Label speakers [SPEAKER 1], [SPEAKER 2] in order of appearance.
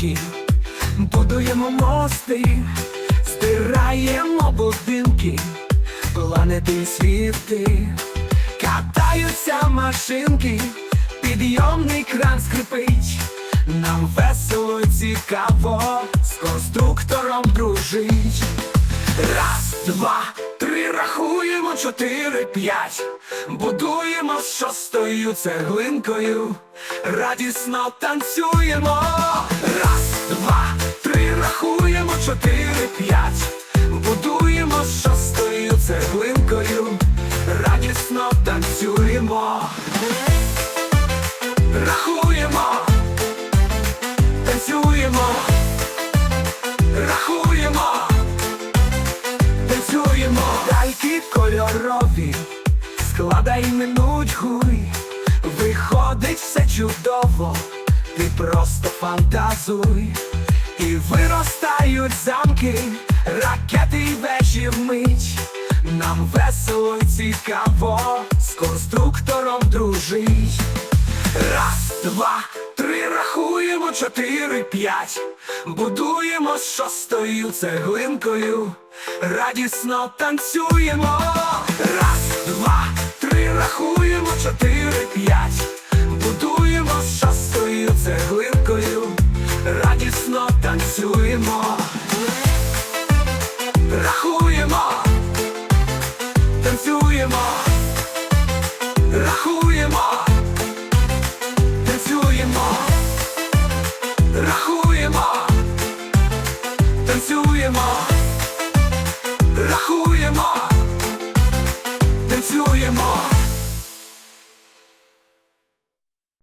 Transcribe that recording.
[SPEAKER 1] ранки, стираємо будинки, планети світи, катаються машинки, підйомний кран скрипить, нам весело цікаво, з конструктором дружить. Раз, два, три, рахуємо, чотири, п'ять. Будуємо шостою цеглинкою. Радісно танцюємо. Раз, два, три, рахуємо, чотири, п'ять. Будуємо з шостою цеглинкою. Радісно танцюємо. Рахуємо, танцюємо, рахуємо. Танцюємо Гальки кольорові, складай минуть гуй, виходить все чудово, ти просто фантазуй, і виростають замки, ракети й вежі вмить. Нам весело й цікаво, з конструктором дружить. Раз, два, три, рахуємо, чотири, п'ять. Будуємо з шостою цеглинкою. Радісно танцюємо. Раз, два, три, рахуємо, чотири, п'ять глинкою радісно танцюємо, рахуємо, танцюємо, рахуємо, танцюємо, рахуємо, танцюємо, рахуємо, танцюємо.